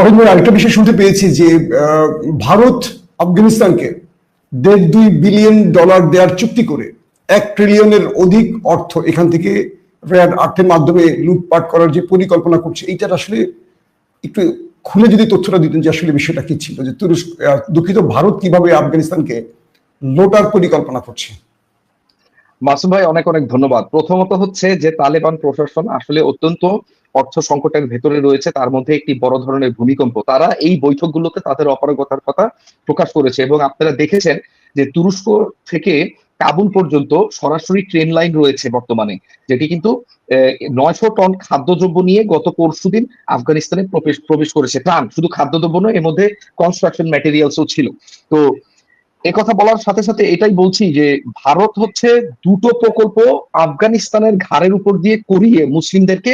আরেকটা বিষয় শুনতে পেয়েছি যে ভারত আফগানিস্তানকে দেড় দুই বিলিয়ন ডলার দেওয়ার চুক্তি করে এক ট্রিলিয়নের অধিক অর্থ এখান থেকে র্যাড আর্থের মাধ্যমে লুটপাট করার যে পরিকল্পনা করছে, এইটার আসলে একটু খুলে যদি তথ্যটা দিতেন যে আসলে বিষয়টা কি ছিল, যে তুরস্ক দুঃখিত, ভারত কীভাবে আফগানিস্তানকে লোটার পরিকল্পনা করছে? মাসুম ভাই, অনেক অনেক ধন্যবাদ। প্রথমত হচ্ছে যে তালেবান প্রশাসন আসলে অত্যন্ত অর্থ সংকটের ভেতরে রয়েছে, তার মধ্যে একটি বড় ধরনের ভূমিকম্প। তারা এই বৈঠকগুলোতে তাদের অপারগতার কথা প্রকাশ করেছে এবং আপনারা দেখেছেন যে তুরস্ক থেকে কাবুল পর্যন্ত সরাসরি ট্রেন লাইন রয়েছে বর্তমানে, যেটি কিন্তু নয়শো টন খাদ্যদ্রব্য নিয়ে গত পরশুদিন আফগানিস্তানে প্রবেশ প্রবেশ করেছে। প্রাণ শুধু খাদ্যদ্রব্য নয়, এর মধ্যে কনস্ট্রাকশন ম্যাটেরিয়ালসও ছিল। তো কথা বলার সাথে সাথে এটাই বলছি যে ভারত হচ্ছে দুটো প্রকল্প আফগানিস্তানের ঘাড়ের উপর দিয়ে করিয়ে মুসলিমদেরকে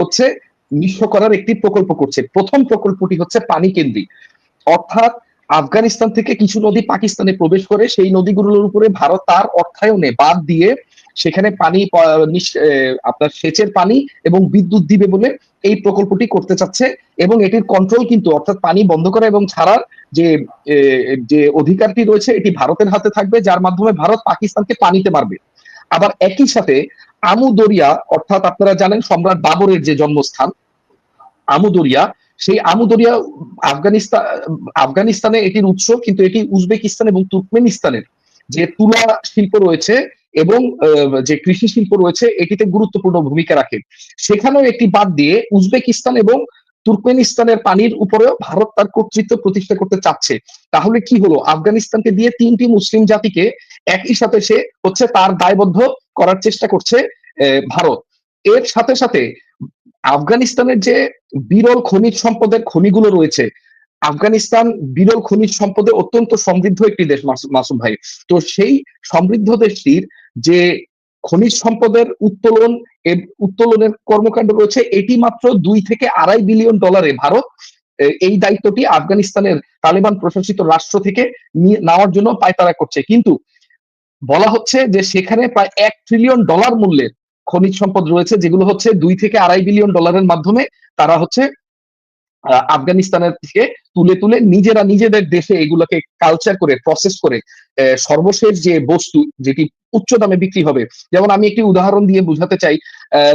হচ্ছে নিঃস্ব করার একটি প্রকল্প করছে। প্রথম প্রকল্পটি হচ্ছে পানি কেন্দ্রিক। অর্থাৎ আফগানিস্তান থেকে কিছু নদী পাকিস্তানে প্রবেশ করে, সেই নদীগুলোর উপরে ভারত তার অর্থায়নে বাদ দিয়ে সেখানে পানি আপনার সেচের পানি এবং বিদ্যুৎ দিবে বলে এই প্রকল্পটি করতে চাচ্ছে এবং এটির কন্ট্রোল কিন্তু, অর্থাৎ পানি বন্ধ করা এবং ছাড়ার যে যে অধিকারটি রয়েছে, এটি ভারতের হাতে থাকবে, যার মাধ্যমে ভারত পাকিস্তানকে পানিতে মারবে। আবার একই সাথে আমুদরিয়া, অর্থাৎ আপনারা জানেন সম্রাট বাবরের যে জন্মস্থান, আমুদরিয়া, সেই আমুদরিয়া আফগানিস্তান আফগানিস্তানে এটির উৎস, কিন্তু এটি উজবেকিস্তান এবং তুর্কমেনিস্তানের যে তুলা শিল্প রয়েছে এবং যে কৃষি শিল্প রয়েছে, এটিতে গুরুত্বপূর্ণ ভূমিকা রাখে। সেখানেও একটি বাদ দিয়ে উজবেকিস্তান এবং তুর্কমেনিস্তানের পানির উপরেও ভারত তার কর্তৃত্ব প্রতিষ্ঠা করতে চাচ্ছে। তাহলে কি হলো? আফগানিস্তানকে দিয়ে তিনটি মুসলিম জাতিকে একই সাথে সে হচ্ছে তার দায়বদ্ধ করার চেষ্টা করছে ভারত। এর সাথে সাথে আফগানিস্তানের যে বিরল খনিজ সম্পদের খনিগুলো রয়েছে, আফগানিস্তান বিরল খনিজ সম্পদে অত্যন্ত সমৃদ্ধ একটি দেশ মাসু- মাসুম ভাই। তো সেই সমৃদ্ধ দেশটির যে খনিজ সম্পদের উত্তোলন এ- উত্তোলনের কর্মকাণ্ড রয়েছে। এটি মাত্র দুই থেকে আড়াই বিলিয়ন ডলারে ভারত। এই দায়িত্বটি আফগানিস্তানের তালেবান প্রশাসিত রাষ্ট্র থেকে নেওয়ার জন্য পায়তারা করছে। কিন্তু বলা হচ্ছে যে সেখানে প্রায় এক ট্রিলিয়ন ডলার মূল্যের খনিজ সম্পদ রয়েছে, যেগুলো হচ্ছে দুই থেকে আড়াই বিলিয়ন ডলারের মাধ্যমে তারা হচ্ছে আফগানিস্তানের থেকে তুলে তুলে নিজেরা নিজেদের দেশে এগুলোকে কালচার করে প্রসেস করে সর্বশেষ যে বস্তু যেটি উচ্চ দামে বিক্রি হবে। যেমন আমি একটি উদাহরণ দিয়ে বুঝাতে চাই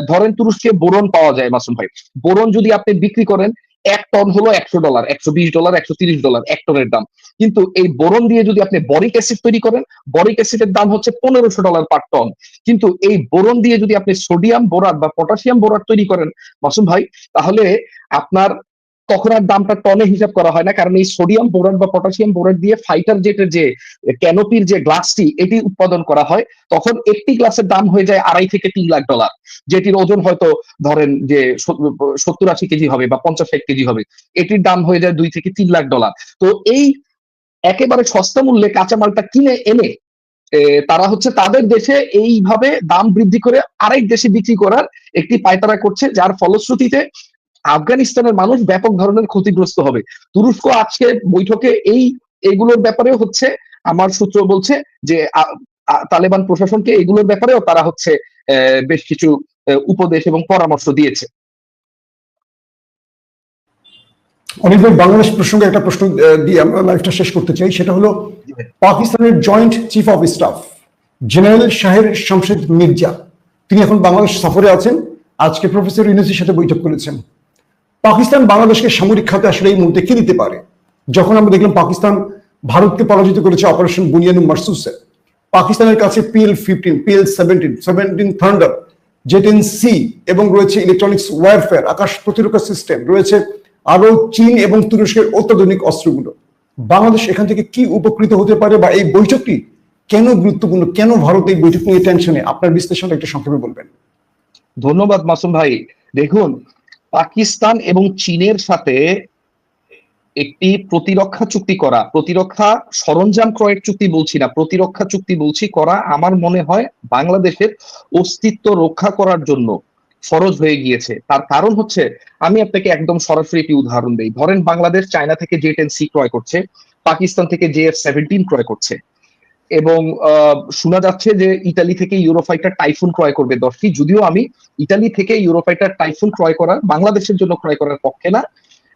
ধরেন তুরস্কে বোরন পাওয়া যায় মাসুম ভাই। বোরন যদি আপনি বিক্রি করেন, এক টন হলো একশো ডলার একশো বিশ ডলার একশো তিরিশ ডলার এক টনের দাম। কিন্তু এই বোরন দিয়ে যদি আপনি বরিক অ্যাসিড তৈরি করেন বরিক অ্যাসিডের দাম হচ্ছে পনেরোশো ডলার পার টন কিন্তু এই বোরন দিয়ে যদি আপনি সোডিয়াম বোরাট বা পটাশিয়াম বোরাট তৈরি করেন, মাসুম ভাই, তাহলে আপনার তখন আর দামটা টনে হিসাব করা হয় না, কারণ এই সোডিয়াম বোরাট বা পটাশিয়াম বোরাট দিয়ে ফাইটার জেটের যে ক্যানোপির যে গ্লাসটি এটি উৎপাদন করা হয়। তখন একটি গ্লাসের দাম হয়ে যায় আড়াই থেকে তিন লাখ ডলার যেটির ওজন হয়তো ধরেন যে সত্তর আশি কেজি হবে বা পঞ্চাশ ষাট কেজি হবে, এটির দাম হয়ে যায় দুই থেকে তিন লাখ ডলার তো এই একেবারে সস্তা মূল্যে কাঁচামালটা কিনে এনে তারা হচ্ছে তাদের দেশে এইভাবে দাম বৃদ্ধি করে আরেক দেশে বিক্রি করার একটি পায়তারা করছে, যার ফলশ্রুতিতে আফগানিস্তানের মানুষ ব্যাপক ধরনের ক্ষতিগ্রস্ত হবে। তুরস্ক আজকে বৈঠকে এই এগুলোর ব্যাপারেও হচ্ছে আমার সূত্র বলছে যে তালেবান প্রশাসনকে এগুলোর ব্যাপারেও তারা হচ্ছে বেশ কিছু উপদেশ এবং পরামর্শ দিয়েছে। অনেক বাংলাদেশ প্রসঙ্গে একটা প্রশ্ন দিয়ে আমরা লাইফটা শেষ করতে চাই। সেটা হলো পাকিস্তানের joint chief of staff general Sahir Shamshad Mirza তিনি এখন বাংলাদেশ সফরে আছেন। আজকে প্রফেসর ইউনুসির সাথে বৈঠক করেছেন। পাকিস্তান বাংলাদেশকে সামরিক খাতে আসলে এই মুহূর্তে কি দিতে পারে? যখন আমরা দেখলাম পাকিস্তান ভারতকে পরাজিত করেছে অপারেশন বুনিয়ানু মারসুসে, পাকিস্তানের কাছে PL fifteen, PL seventeen seventeen thunder J ten C, এবং রয়েছে ইলেকট্রনিক্স ওয়ারফেয়ার, আকাশ প্রতিরক্ষা সিস্টেম, রয়েছে আরও চীন এবং তুরস্কের অত্যাধুনিক অস্ত্রগুলো। বাংলাদেশ এখান থেকে কি উপকৃত হতে পারে বা এই বৈঠকটি কেন গুরুত্বপূর্ণ, কেন ভারত এই বৈঠক নিয়ে টেনশনে? আপনার বিশ্লেষণটা একটু সংক্ষেপে বলবেন। ধন্যবাদ মাসুম ভাই। দেখুন পাকিস্তান এবং চীনের সাথে একটি প্রতিরক্ষা চুক্তি করা, প্রতিরক্ষা সরঞ্জাম ক্রয়ের চুক্তি বলছি না, প্রতিরক্ষা চুক্তি বলছি করা আমার মনে হয় বাংলাদেশের অস্তিত্ব রক্ষা করার জন্য ফরজ হয়ে গিয়েছে। তার কারণ হচ্ছে, আমি আপনাকে একদম সরাসরি একটি উদাহরণ দিই। ধরেন বাংলাদেশ চায়না থেকে জে টেন সি ক্রয় করছে, পাকিস্তান থেকে জে এফ সেভেন্টিন ক্রয় করছে। এবং শোনা যাচ্ছে যে ইতালি থেকে ইউরোফাইটার টাইফুন ক্রয় করবে দশটি যদিও আমি ইতালি থেকে ইউরোফাইটার টাইফুন ক্রয় করার বাংলাদেশের জন্য ক্রয় করার পক্ষে না,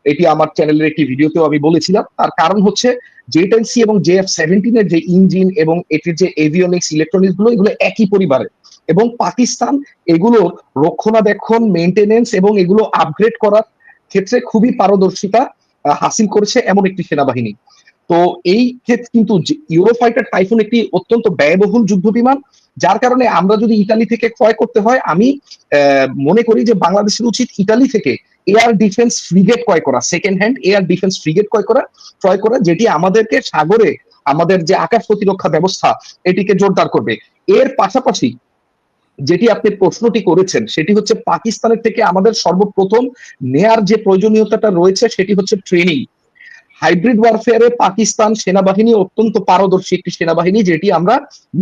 এটি আমার চ্যানেলের একটি ভিডিওতেও আমি বলেছিলাম। তার কারণ হচ্ছে জে টেন সি এবং জে এফ সেভেন্টিনের যে ইঞ্জিন এবং এটির যে এভিওনিক্স ইলেকট্রনিক্সগুলো, এগুলো একই পরিবারের। এবং পাকিস্তান এগুলোর রক্ষণাবেক্ষণ মেনটেনেন্স এবং এগুলো আপগ্রেড করার ক্ষেত্রে খুবই পারদর্শিতা হাসিল করেছে এমন একটি সেনাবাহিনী। তো এই ক্ষেত্রে কিন্তু ইউরোফাইটার টাইফুন একটি অত্যন্ত ব্যয়বহুল যুদ্ধ বিমান, যার কারণে আমরা যদি ইতালি থেকে ক্রয় করতে হয়, আমি মনে করি যে বাংলাদেশের উচিত ইতালি থেকে এয়ার ডিফেন্স ফ্রিগেট ক্রয় করা second hand air defence frigate ক্রয় করা ক্রয় করা, যেটি আমাদেরকে সাগরে, আমাদের যে আকাশ প্রতিরক্ষা ব্যবস্থা, এটিকে জোরদার করবে। এর পাশাপাশি যেটি আপনি প্রশ্নটি করেছেন, সেটি হচ্ছে পাকিস্তানের থেকে আমাদের সর্বপ্রথম নেয়ার যে প্রয়োজনীয়তাটা রয়েছে, সেটি হচ্ছে ট্রেনিং হাইব্রিড ওয়ারফেয়ারে পাকিস্তান সেনাবাহিনী অত্যন্ত পারদর্শী একটি সেনাবাহিনী, যেটি আমরা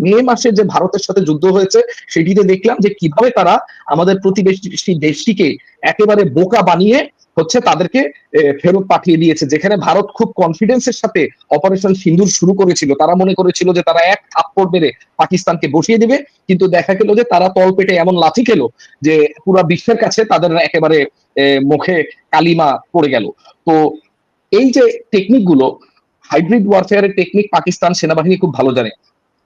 মে মাসে যে ভারতের সাথে যুদ্ধ হয়েছে, সেটিতে দেখলাম যে কীভাবে তারা আমাদের প্রতিবেশী দেশটিকে একেবারে বোকা বানিয়ে হচ্ছে তাদেরকে ফেরত পাঠিয়ে দিয়েছে, যেখানে ভারত খুব কনফিডেন্সের সাথে অপারেশন সিন্দুর শুরু করেছিল। তারা মনে করেছিল যে তারা এক থাপ্পড় মেরে পাকিস্তানকে বসিয়ে দিবে, কিন্তু দেখা গেল যে তারা তল পেটে এমন লাথি খেলো যে পুরা বিশ্বের কাছে তাদের একেবারে মুখে কালিমা পড়ে গেল। তো এই যে টেকনিকগুলো হাইব্রিড ওয়ারফেয়ারের টেকনিক পাকিস্তান সেনাবাহিনী খুব ভালো জানে।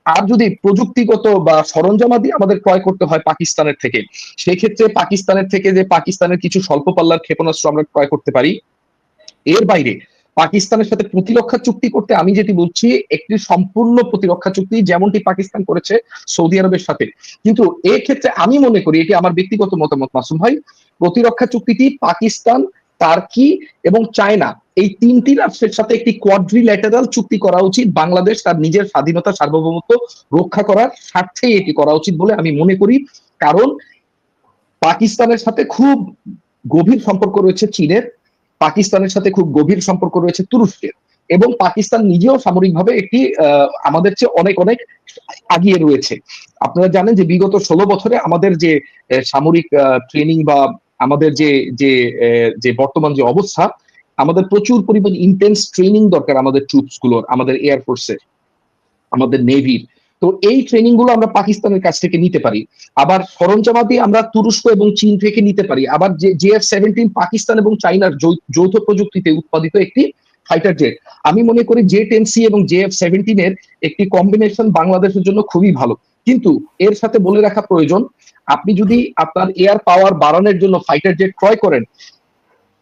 আর যদি প্রযুক্তিগত বা সরঞ্জামাদি আমাদের ক্রয় করতে হয় পাকিস্তানের থেকে সেই ক্ষেত্রে পাকিস্তানের থেকে যে পাকিস্তানের কিছু স্বল্প পাল্লার ক্ষেপণাস্ত্র আমরা ক্রয় করতে পারি। এর বাইরে, পাকিস্তানের সাথে প্রতিরক্ষা চুক্তি করতে আমি যেটি বলছি, একটি সম্পূর্ণ প্রতিরক্ষা চুক্তি যেমনটি পাকিস্তান করেছে সৌদি আরবের সাথে। কিন্তু এই ক্ষেত্রে আমি মনে করি, এটি আমার ব্যক্তিগত মতামত মাসুম ভাই, প্রতিরক্ষা চুক্তিটি পাকিস্তান টার্কি এবং চায়না। এই তিনটি রাষ্ট্রের সাথে একটি কোয়াড্রিল্যাটারাল চুক্তি করা উচিত। বাংলাদেশ তার নিজের স্বাধীনতা, সার্বভৌমত্ব রক্ষা করার স্বার্থেই এটি করা উচিত বলে আমি মনে করি। কারণ পাকিস্তানের সাথে খুব গভীর সম্পর্ক রয়েছে চীনের, পাকিস্তানের সাথে খুব গভীর সম্পর্ক রয়েছে তুরস্কের এবং পাকিস্তান নিজেও সামরিকভাবে একটি আমাদের চেয়ে অনেক অনেক আগিয়ে রয়েছে। আপনারা জানেন যে বিগত ষোলো বছরে আমাদের যে সামরিক ট্রেনিং বা আমাদের যে যে যে বর্তমান যে অবস্থা, আমাদের প্রচুর পরিমাণ ইন্টেন্স ট্রেনিং দরকার আমাদের ট্রুপসগুলোর আমাদের এয়ারফোর্সের আমাদের নেভির তো এই ট্রেনিংগুলো আমরা পাকিস্তানের কাছ থেকে নিতে পারি। আবার সরঞ্জামাদি আমরা তুরস্ক এবং চীন থেকে নিতে পারি। আবার যে জেএফ সেভেন্টিন পাকিস্তান এবং চাইনার যৌথ প্রযুক্তিতে উৎপাদিত একটি ফাইটার জেট আমি মনে করি জে টেন সি এবং জেএফ সেভেন্টিন এর একটি কম্বিনেশন বাংলাদেশের জন্য খুবই ভালো। কিন্তু এর সাথে বলে রাখা প্রয়োজন, আপনি যদি আপনার এয়ার পাওয়ার বাড়ানোর জন্য ফাইটার জেট ক্রয় করেন,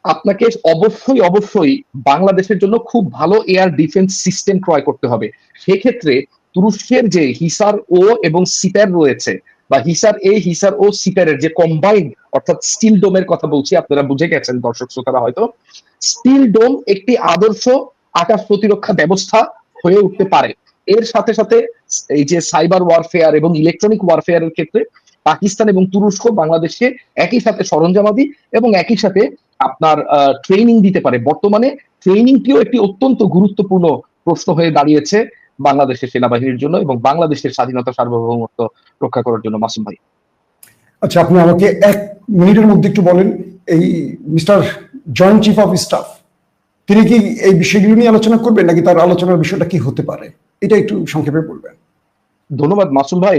আপনাকে অবশ্যই অবশ্যই বাংলাদেশের জন্য খুব ভালো এয়ার ডিফেন্স সিস্টেম ক্রয় করতে হবে। সেক্ষেত্রে তুরস্কের যে হিসার ও এবং সিপ্যার রয়েছে, বা হিসার এ হিসার ও সিপ্যারের যে কম্বাইন্ড অর্থাৎ স্টিল ডোমের কথা বলছি, আপনারা বুঝে গেছেন, দর্শক শ্রোতারা হয়তো। স্টিল ডোম একটি আদর্শ আকাশ প্রতিরক্ষা ব্যবস্থা হয়ে উঠতে পারে। এর সাথে সাথে এই যে সাইবার ওয়ারফেয়ার এবং ইলেকট্রনিক ওয়ারফেয়ারের ক্ষেত্রে পাকিস্তান এবং তুরস্ক বাংলাদেশকে একই সাথে সরঞ্জামাদি এবং একই সাথে আপনার ট্রেনিং দিতে পারে। বর্তমানে ট্রেনিংটিও একটি অত্যন্ত গুরুত্বপূর্ণ প্রশ্ন হয়ে দাঁড়িয়েছে বাংলাদেশের সেনাবাহিনীর জন্য এবং বাংলাদেশের স্বাধীনতা সার্বভৌমত্ব রক্ষা করার জন্য, মাসুম ভাই। আচ্ছা আপনি আমাকে এক মিনিটের মধ্যে একটু বলেন, এই mister joint chief of staff, তিনি কি এই বিষয়গুলো নিয়ে আলোচনা করবেন নাকি তার আলোচনার বিষয়টা কি হতে পারে? এটা একটু সংক্ষেপে বলবেন। ধন্যবাদ মাসুম ভাই।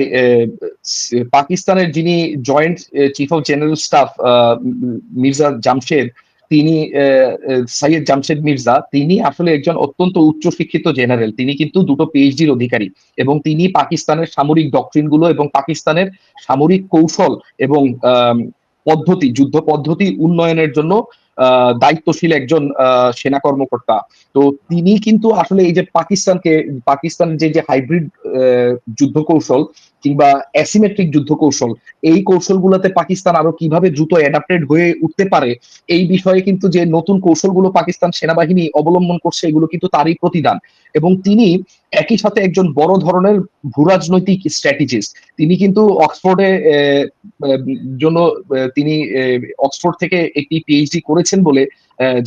পাকিস্তানের যিনি joint chief of general staff Mirza Jamshed, তিনি সৈয়দ জামশেদ মির্জা, তিনি আসলে একজন অত্যন্ত উচ্চ শিক্ষিত জেনারেল। তিনি কিন্তু দুটো পিএইচডির অধিকারী এবং তিনি পাকিস্তানের সামরিক ডক্ট্রিনগুলো এবং পাকিস্তানের সামরিক কৌশল এবং পদ্ধতি, যুদ্ধ পদ্ধতি উন্নয়নের জন্য দায়িত্বশীল একজন সেনা কর্মকর্তা। তো তিনি কিন্তু আসলে এই যে পাকিস্তানকে পাকিস্তানের যে যে হাইব্রিড যুদ্ধ কৌশল কিংবা অ্যাসিমেট্রিক যুদ্ধ কৌশল এই কৌশলগুলোতে পাকিস্তান আরও কীভাবে দ্রুত অ্যাডাপ্টেড হয়ে উঠতে পারে, এই বিষয়ে কিন্তু যে নতুন কৌশলগুলো পাকিস্তান সেনাবাহিনী অবলম্বন করছে, এগুলো কিন্তু তারই প্রতিদান। এবং তিনি একই সাথে একজন বড় ধরনের ভূরাজনৈতিক স্ট্র্যাটেজিস্ট তিনি কিন্তু অক্সফোর্ডে জন্য তিনি অক্সফোর্ড থেকে একটি পিএইচডি করেছেন বলে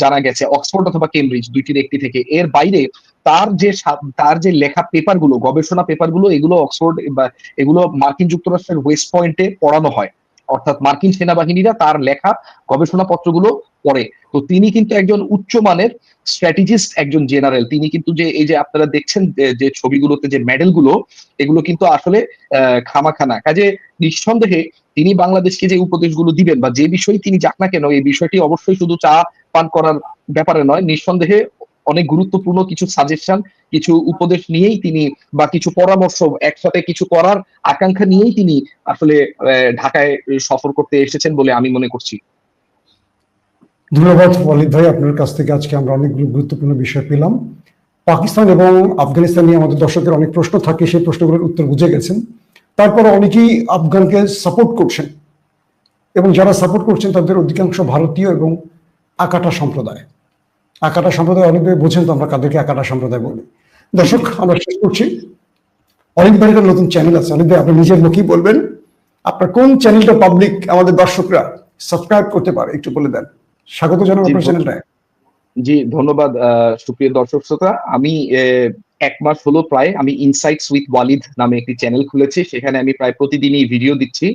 জানা গেছে। অক্সফোর্ড অথবা কেমব্রিজ দুইটির একটি থেকে। এর বাইরে তার যে তার যে লেখা পেপারগুলো গবেষণা পেপারগুলো এগুলো অক্সফোর্ড বা এগুলো মার্কিন যুক্তরাষ্ট্রের ওয়েস্ট পয়েন্টে পড়ানো হয়। অর্থাৎ মার্কিন সেনাবাহিনীরা তার লেখা গবেষণা পত্রগুলো পড়ে। তো তিনি কিন্তু একজন উচ্চমানের স্ট্র্যাটেজিস্ট, একজন জেনারেল। তিনি কিন্তু যে, এই যে আপনারা দেখছেন যে- ছবিগুলোতে যে মেডেলগুলো, এগুলো কিন্তু আসলে খামাখানা। কাজে নিঃসন্দেহে তিনি বাংলাদেশকে যে উপদেশগুলো দিবেন বা যে বিষয়ে তিনি যাক না কেন, এই বিষয়টি অবশ্যই শুধু চা পান করার ব্যাপারে নয়, নিঃসন্দেহে অনেক গুরুত্বপূর্ণ কিছু সাজেশন কিছু উপদেশ নিয়েই তিনি বা কিছু পরামর্শ একসাথে কিছু করার আকাঙ্ক্ষা নিয়েই তিনি আসলে ঢাকায় সফর করতে এসেছেন বলে আমি মনে করছি। ধন্যবাদ ওয়ালিদ ভাই, আপনার কাছ থেকে আজকে আমরা অনেকগুলো গুরুত্বপূর্ণ বিষয় পেলাম। পাকিস্তান এবং আফগানিস্তান নিয়ে আমাদের দর্শকের অনেক প্রশ্ন থাকে, সেই প্রশ্নগুলোর উত্তর বুঝে গেছেন। তারপর অনেকেই আফগানকে সাপোর্ট করছেন এবং যারা সাপোর্ট করছেন তাদের অধিকাংশ ভারতীয় এবং আকাটা সম্প্রদায়। আকাটা সম্প্রদায় অনেকে বোঝেন তো আমরা কাদেরকে আকাটা সম্প্রদায় বলি। দর্শক আমরা শেষ করছি। অনেক ভাই নতুন চ্যানেল আছে। অনেক ভাই আপনি নিজের মুখেই বলবেন আপনার কোন চ্যানেলটা পাবলিক আমাদের দর্শকরা সাবস্ক্রাইব করতে পারে একটু বলে দেন। স্বাগত জানাব আপনার চ্যানেলটায় জি ধন্যবাদ সুপ্রিয় দর্শক শ্রোতা। আমি এক মাস হলো প্রায় আমি ইনসাইটস উইথ ওয়ালিদ নামে একটি চ্যানেল খুলেছি। সেখানে আমি প্রায় প্রতিদিনই ভিডিও দিচ্ছি।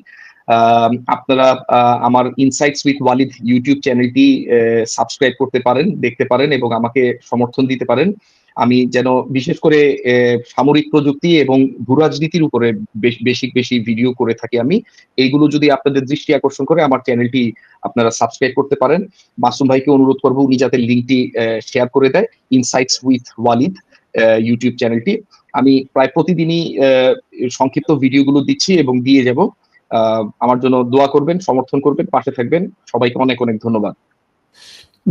আপনারা আমার ইনসাইটস উইথ ওয়ালিদ ইউটিউব চ্যানেলটি সাবস্ক্রাইব করতে পারেন, দেখতে পারেন এবং আমাকে সমর্থন দিতে পারেন। আমি যেন বিশেষ করে সামরিক প্রযুক্তি এবং ভূরাজনীতির উপরে বেশ- বেশি ভিডিও করে থাকি আমি। এইগুলো যদি আপনাদের দৃষ্টি আকর্ষণ করে, আমার চ্যানেলটি আপনারা সাবস্ক্রাইব করতে পারেন। মাসুম ভাইকে অনুরোধ করব, উনি যাতে লিঙ্কটি শেয়ার করে দেয় ইনসাইটস উইথ ওয়ালিদ ইউটিউব চ্যানেলটি আমি প্রায় প্রতিদিনই সংক্ষিপ্ত ভিডিওগুলো দিচ্ছি এবং দিয়ে যাব। আমার জন্য দোয়া করবেন সমর্থন করবেন পাশে থাকবেন। সবাইকে অনেক অনেক ধন্যবাদ।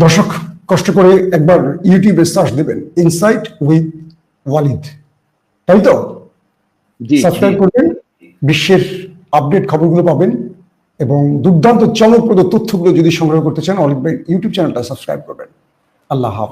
দর্শক কষ্ট করে একবার ইউটিউবে সার্চ দেবেন ইনসাইট উইথ ওয়ালিদ তাই তো? জি সাবস্ক্রাইব করবেন বিশ্বের আপডেট খবরগুলো পাবেন এবং দুর্দান্ত চমকপ্রদ তথ্যগুলো যদি সংগ্রহ করতে চান অলিভ ইউটিউব চ্যানেলটা সাবস্ক্রাইব করবেন। আল্লাহ হাফেজ।